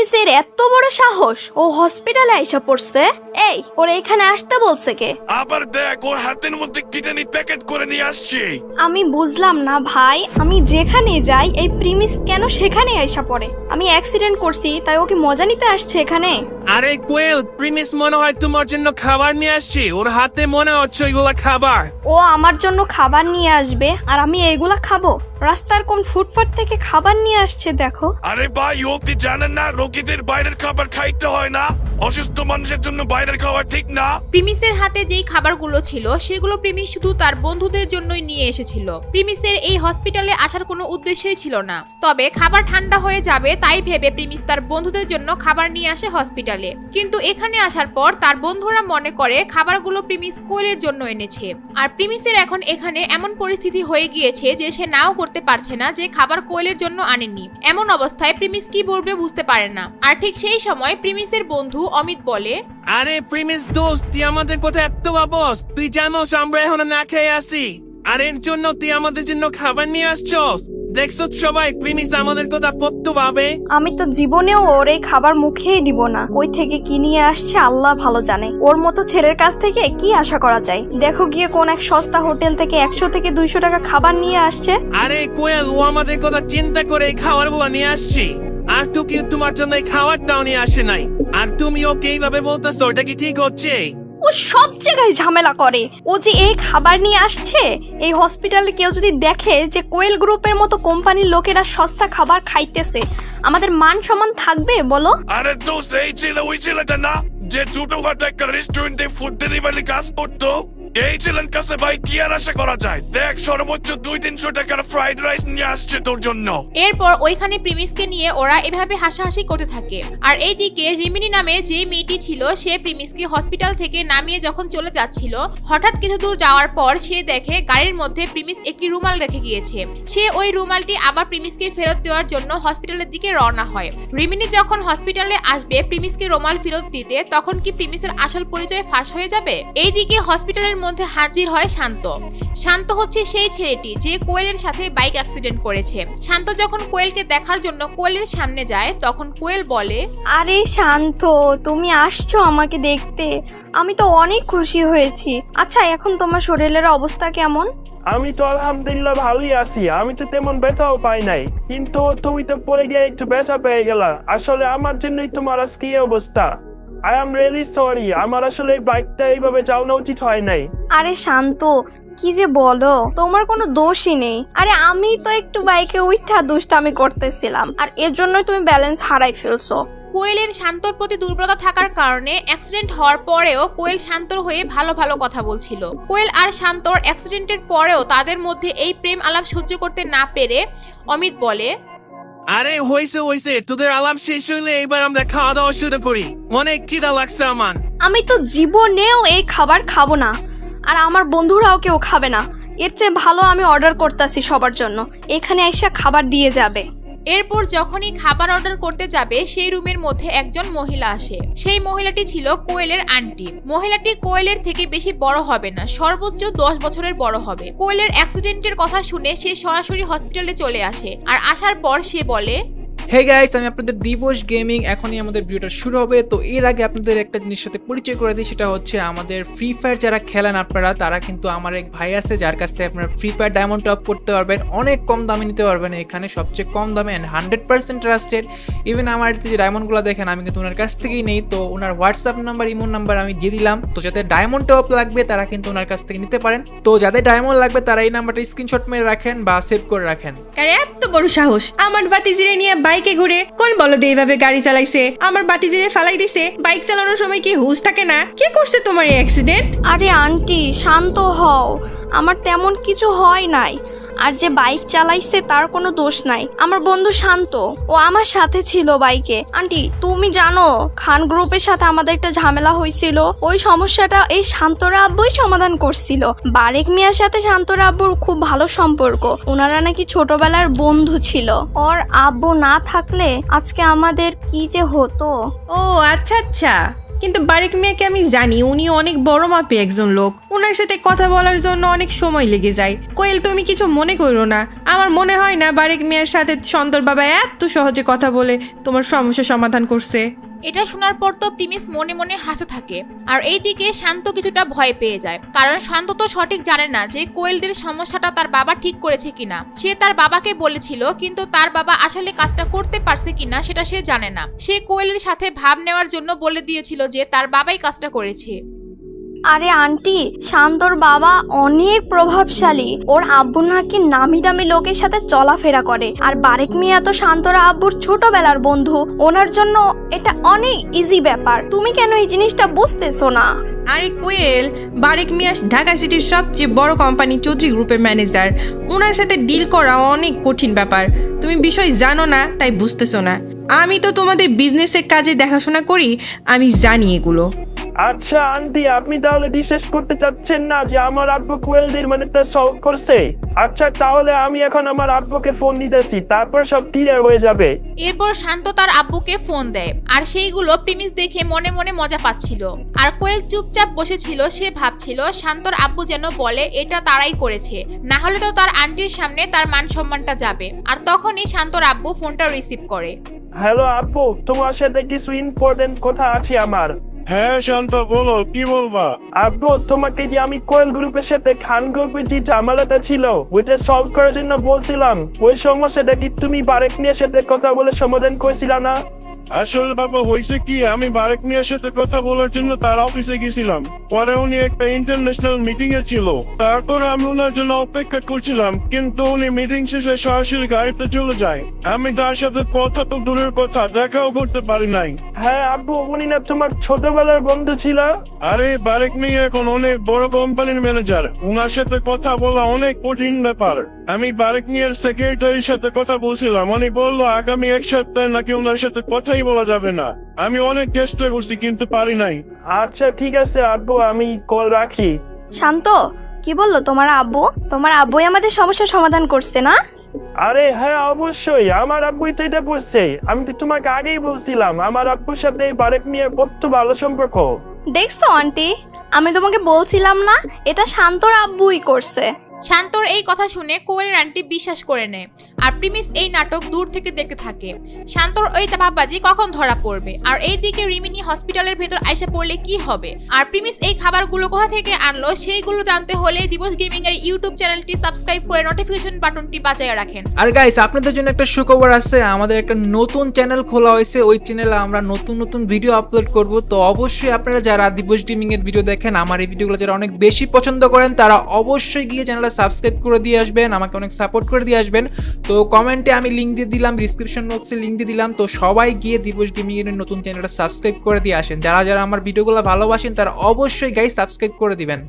প্রিমিসের এত বড় সাহস? ও হসপিটালে আইসা পড়ছে? এই ওরা এখানে আসতে বলছে কে? আবার দেখ ওর হাতের মধ্যে কিটানি প্যাকেট করে নিয়ে আসছে। আমি বুঝলাম না ভাই আমি যেখানে যাই এই প্রিমিস কেন সেখানে আইসা পড়ে? আমি অ্যাক্সিডেন্ট করছি তাই ওকে মজা নিতে আসছে এখানে? আরে কোয়েল প্রিমিস মনে হয় তোমার জন্য খাবার নিয়ে আসছে। ওর হাতে মনে হচ্ছে ওইগুলা খাবার। ও আমার জন্য খাবার নিয়ে আসবে আর আমি এগুলা খাব? রাস্তার কোন ফুটপাথ থেকে খাবার নিয়ে আসছে, দেখো। আরে ভাই, ও কি জানেন না? রোগীদের বাইরের খাবার খাইতে হয় না? অসুস্থ মানুষের জন্য বাইরের খাবার ঠিক না। প্রিমিসের হাতে যেই খাবারগুলো ছিল, সেগুলো প্রিমিস শুধু তার বন্ধুদের জন্যই নিয়ে এসেছিল। প্রিমিসের এই হসপিটালে আসার কোনো উদ্দেশ্যই ছিল না। তবে খাবার ঠান্ডা হয়ে যাবে তাই ভেবে প্রিমিস তার বন্ধুদের জন্য খাবার নিয়ে আসে হসপিটালে। কিন্তু এখানে আসার পর তার বন্ধুরা মনে করে খাবারগুলো প্রিমিস কোয়েলের জন্য এনেছে। আর প্রিমিসের এখন এখানে এমন পরিস্থিতি হয়ে গিয়েছে যে সে নাও করতে পারছে না যে খাবার কোয়েলের জন্য আনেনি। এমন অবস্থায় প্রিমিস কি বলবে বুঝতে পারে না। আর ঠিক সেই সময় প্রিমিসের বন্ধু অমিত বলে আরে প্রিমিস দোস্ত তুই আমাদের কথা এত ভাবস? তুই জানোস আমরা এখন না খেয়ে আসি। আর এর জন্য তুই আমাদের জন্য খাবার নিয়ে আসছস? দেখছ সবাই প্রিমিস আমাদের কথা কত ভাবে? আমি তো জীবনেও ওর এই খাবার মুখেই দিব না। ওই থেকে কি নিয়ে আসছে আল্লাহ ভালো জানে। ওর মতো ছেলের কাছ থেকে কি আশা করা যায়? দেখো গিয়ে কোন এক সস্তা হোটেল থেকে একশো থেকে দুইশো টাকা খাবার নিয়ে আসছে। আরে কোয়েল ও আমাদের কথা চিন্তা করে এই খাবারগুলো নিয়ে আসছি। আর তো কেউ তোমার জন্য এই খাবারটাও নিয়ে আসে নাই। আর তুমি ওকে এইভাবে বলতেছো এটা কি ঠিক হচ্ছে? ও সব জায়গায় ঝামেলা করে। ও যে এই খাবার নিয়ে আসছে এই হসপিটালে কেউ যদি দেখে যে কোয়েল গ্রুপের মতো কোম্পানির লোকেরা সস্তা খাবার খাইতেছে আমাদের মান সম্মান থাকবে বলো? আরে দোস্ত এই ছেলে ওই ছেলেটা না যে ছোটখাটো একটা রেস্টুরেন্টে ফুড ডেলিভারি কাজ করতো? এই কাছে ভাই, কি আর আশা করা যায়? দেখ, সর্বোচ্চ দুই তিনশো টাকার ফ্রাইড রাইস নিয়ে আসছে তোর জন্য। এরপর ওইখানে প্রিমিসকে নিয়ে ওরা এভাবে হাসাহাসি করতে থাকে। আর এইদিকে রিমিনি নামে যে মেয়েটি ছিল, সে প্রিমিসকে হসপিটাল থেকে নামিয়ে যখন চলে যাচ্ছিল, হঠাৎ কিছু দূর যাওয়ার পর সে দেখে গাড়ির মধ্যে প্রিমিস একটি রুমাল রেখে গিয়েছে। সে ওই রুমালটি আবার প্রিমিসকে ফেরত দেওয়ার জন্য হসপিটালের দিকে রওনা হয়। রিমিনি যখন হসপিটালে আসবে, প্রিমিসকে রুমাল ফেরত দিতে, তখন কি প্রিমিসের আসল পরিচয় ফাঁস হয়ে যাবে? এইদিকে হসপিটালের মধ্যে হাজির হয় শান্ত। শান্ত হচ্ছে সেই ছেলেটি যে কোয়েলের সাথে বাইক অ্যাক্সিডেন্ট করেছে। শান্ত যখন কোয়েলকে দেখার জন্য কোয়েলের সামনে যায় তখন কোয়েল বলে আরে শান্ত তুমি আসছো আমাকে দেখতে। আমি তো অনেক খুশি হয়েছি। আচ্ছা এখন তোমার শরীরের অবস্থা কেমন? আমি তো আলহামদুলিল্লাহ ভালোই আছি। আমি তো তেমন ব্যথাও পাই নাই। কিন্তু তুমি তো পড়ে গিয়ে একটু ব্যথা পেয়ে গেলা। আসলে আমার জন্যই তোমার আজকে অবস্থা। আই এম রিয়েলি সরি আমার আসলে বাইকটা এইভাবে চালানো উচিত হয় নাই। আরে শান্ত কি যে বলো? তোমার কোনো দোষই নেই। আরে আমি তো একটু বাইকে উঠা দুষ্টামি করতেছিলাম। আর এর জন্যই তুমি ব্যালেন্স হারাই ফেলছো। কোয়েলের শান্তর প্রতি দুর্বলতা থাকার কারণে অ্যাক্সিডেন্ট হওয়ার পরেও কোয়েল শান্তর হয়ে ভালো ভালো কথা বলছিল। কোয়েল আর শান্তর অ্যাক্সিডেন্টের পরেও তাদের মধ্যে এই প্রেম আলাপ সহ্য করতে না পেরে অমিত বলে আরে হয়েছে হয়েছে তোদের আলাপ শেষ হইলে এবার আমরা খাওয়া দাওয়া শুরু করি। অনেক খিদা লাগছে আমার। আমি তো জীবনেও এই খাবার খাব না। আর আমার বন্ধুরাও কেউ খাবে না। এর চেয়ে ভালো আমি অর্ডার করতেছি সবার জন্য। এখানে এসে খাবার দিয়ে যাবে। এরপর যখনই খাবার অর্ডার করতে যাবে, সেই রুমের মধ্যে একজন মহিলা আসে। সেই মহিলাটি ছিল কোয়েলের আন্টি। মহিলাটি কোয়েলের থেকে বেশি বড় হবে না, সর্বোচ্চ দশ বছরের বড় হবে। কোয়েলের অ্যাক্সিডেন্টের কথা শুনে সে সরাসরি হসপিটালে চলে আসে, আর আসার পর সে বলে হে গাইস আমি আপনাদের দিবস গেমিং, এখনই আমাদের ভিডিওটা শুরু হবে। তো এর আগে আপনাদের একটা জিনিস সাথে পরিচয় করে দিই, সেটা হচ্ছে আমাদের ফ্রি ফায়ার যারা খেলেন আপনারা, তারা কিন্তু আমার এক ভাই আছে, যার কাছ থেকে আপনারা ফ্রি ফায়ার ডায়মন্ড টপ করতে পারবেন, অনেক কম দামে নিতে পারবেন এখানে, সবচেয়ে কম দামে and hundred percent trusted even আমার যে ডায়মন্ডগুলো দেখেন, আমি কিন্তু ওনার কাছ থেকেই নেই, তো ওনার হোয়াটসঅ্যাপ নাম্বার ইমোন নাম্বার আমি দিয়ে দিলাম। তো যাদের ডায়মন্ড টপ লাগবে, তারা কিন্তু ওনার কাছ থেকে নিতে পারেন। তো যাদের ডায়মন্ড লাগবে, তারা এই নাম্বারটা স্ক্রিনশট মেরে রাখেন বা সেভ করে রাখেন। আরে, এত বড় সাহস! আমার বাতিজিরে নিয়ে বাইকে ঘুরে কোন বলদে এইভাবে গাড়ি চালাইছে? আমার বাতিজিরে ফালাই দিছে। বাইক চালানোর সময় কি হুশ থাকে না? কে করছে তোমার এই অ্যাক্সিডেন্ট আরে আন্টি, শান্ত হও। আমার তেমন কিছু হয় নাই। আর যে বাইক চালাইছে তার কোনো দোষ নাই। আমার বন্ধু শান্ত। ও আমার সাথে ছিল বাইকে। আন্টি, তুমি জানো, খান গ্রুপের সাথে আমাদের একটা ঝামেলা হয়েছিল। ওই সমস্যাটা এই শান্তরা আব্বুই সমাধান করছিল। বারেক মিয়ার সাথে শান্তরা আব্বুর খুব ভালো সম্পর্ক। ওনারা নাকি ছোটবেলার বন্ধু ছিল। ওর আব্বু না থাকলে আজকে আমাদের কি যে হতো? ও আচ্ছা আচ্ছা। কিন্তু বারেক মিয়াকে আমি জানি উনি অনেক বড় মাপে একজন লোক। ওনার সাথে কথা বলার জন্য অনেক সময় লেগে যায়। কোয়েল, তুমি কিছু মনে করো না। আমার মনে হয় না বারেক মিয়ার সাথে সন্দর বাবা এত সহজে কথা বলে তোমার সমস্যা সমাধান করছে। এটা শোনার পর তো প্রিমিস মনে মনে হাসতে থাকে। আর এই দিকে শান্ত কিছুটা ভয় পেয়ে যায়। কারণ শান্ত তো সঠিক জানে না যে কোয়েলদের সমস্যাটা তার বাবা ঠিক করেছে কিনা। সে তার বাবাকে বলেছিল, কিন্তু তার বাবা আসলে কাজটা করতে পারছে কিনা সেটা সে জানে না। সে কোয়েলের সাথে ভাব নেওয়ার জন্য বলে দিয়েছিল যে তার বাবাই কাজটা করেছে। আরে আন্টি, শান্তর বাবা অনেক প্রভাবশালী। ওর আব্বু নাকি নামি দামি লোকের সাথে চলাফেরা করে। আর বারেক মিয়া তো শান্তরা আব্বুর ছোটবেলার বন্ধু। ওনার জন্য এটা অনেক ইজি ব্যাপার। তুমি কেন এই জিনিসটা বুঝতেছো না? আরে কোয়েল, বারেক মিয়া ঢাকা সিটির সবচেয়ে বড় কোম্পানি চৌধুরী গ্রুপের ম্যানেজার। ওনার সাথে ডিল করা অনেক কঠিন ব্যাপার। তুমি বিষয় জানো না, তাই বুঝতেছো না। আমি তো তোমাদের বিজনেসের কাজে দেখাশোনা করি, আমি জানি এগুলো। আচ্ছা আন্টি আপনি তাহলে বিশ্বাস করতে চাচ্ছেন না যে আমার আব্বু কোয়েলদের মানে তা শখ করছে? আচ্ছা তাহলে আমি এখন আমার আব্বুকে ফোন দিতেছি তারপর সব ক্লিয়ার হয়ে যাবে। এরপর শান্ত তার আব্বুকে ফোন দেয় আর সেইগুলো প্রিমিস দেখে মনে মনে মজা পাচ্ছিল। আর কোয়েল চুপচাপ বসেছিল সে ভাবছিল শান্তর আব্বু যেন বলে এটা তারাই করেছে। না হলে তো তার আন্টির সামনে তার মান সম্মানটা যাবে। আর তখনই শান্তর আব্বু ফোনটা রিসিভ করে। হ্যালো আব্বু তোমার সাথে কিছু ইম্পর্টেন্ট কথা আছে আমার। হ্যাঁ শান্ত বলো কি বলবা? আব্বু তোমাকে যে আমি কোয়েল গ্রুপের সাথে খান গ্রুপের যে ঝামেলাটা ছিল ওইটা সলভ করার জন্য বলছিলাম। ওই সমস্যাটা কি তুমি বারেক নিয়ে সাথে কথা বলে সমাধান করেছিল না? আসলে বাবা হয়েছে কি আমি বারেক মিয়ার সাথে কথা বলার জন্য তার অফিসে গেছিলাম। পরে উনি একটা ইন্টারন্যাশনাল মিটিং এ ছিল। তারপর আমি ওনার জন্য অপেক্ষা করছিলাম কিন্তু উনি মিটিং শেষে সরাসরি গাড়িতে চলে যায়। আমি তার সাথে কথা তো দূরের কথা দেখাও করতে পারি নাই। হ্যাঁ আব্বু উনি না তোমার ছোটবেলার বন্ধু ছিল? আরে বারেক মিয়া এখন অনেক বড় কোম্পানির ম্যানেজার ওনার সাথে কথা বলা অনেক কঠিন ব্যাপার। আমি বারেক মিয়ার সেক্রেটারির সাথে কথা বলছিলাম। উনি বলল আগামী এক সপ্তাহে নাকি ওনার সাথে কথাই বলা যাবে না। আমি অনেক চেষ্টা করছি কিন্তু পারি নাই। আচ্ছা ঠিক আছে আব্বু আমি কল রাখি। শান্ত কি বলল তোমার আব্বু? তোমার আব্বুই আমাদের সমস্যার সমাধান করছে না? আরে হ্যাঁ অবশ্যই। আমার আব্বুই তো এটা বলছে আমি তো তোমাকে আগেই বলছিলাম, আমার আব্বুর সাথে এই বারেক নিয়ে কত ভালো সম্পর্ক। দেখছ, আন্টি, আমি তোমাকে বলছিলাম না, এটা শান্তর আব্বুই করছে। শান্তর এই কথা শুনে কোয়েলের আন্টি বিশ্বাস করে নেয়, আর প্রিমিস এই নাটক দূর থেকে দেখতে থাকে। শান্তর ওই চাপাবাজি কখন ধরা পড়বে? আর এইদিকে রিমিনি হসপিটালের ভেতর আইসা পড়লে কি হবে? আর প্রিমিস এই খাবারগুলো কোথা থেকে আনলো, সেইগুলো জানতে হলে দিবস গেমিং এর ইউটিউব চ্যানেলটি সাবস্ক্রাইব করে নোটিফিকেশন বাটনটি বাজায় রাখেন। আর গাইস আপনাদের জন্য একটা সুখবর আছে, আমাদের একটা নতুন চ্যানেল খোলা হয়েছে, ওই চ্যানেলে আমরা নতুন নতুন ভিডিও আপলোড করব। তো অবশ্যই আপনারা যারা দিবস গেমিং এর ভিডিও দেখেন, আমার এই ভিডিওগুলো যারা অনেক বেশি পছন্দ করেন, তারা অবশ্যই গিয়ে চ্যানেলটা সাবস্ক্রাইব করে দিয়ে আসবেন, আমাকে অনেক সাপোর্ট করে দিয়ে আসবেন। তো কমেন্টে আমি লিঙ্ক দিয়ে দিলাম ডিসক্রিপশন বক্সে লিঙ্ক দিয়ে দিলাম। তো সবাই গিয়ে দিবস গেমিং এর নতুন চ্যানেলটা সাবস্ক্রাইব করে দিয়ে আসেন। যারা যারা আমার ভিডিওগুলো ভালোবাসেন, তারা অবশ্যই গাই সাবস্ক্রাইব করে দিবেন।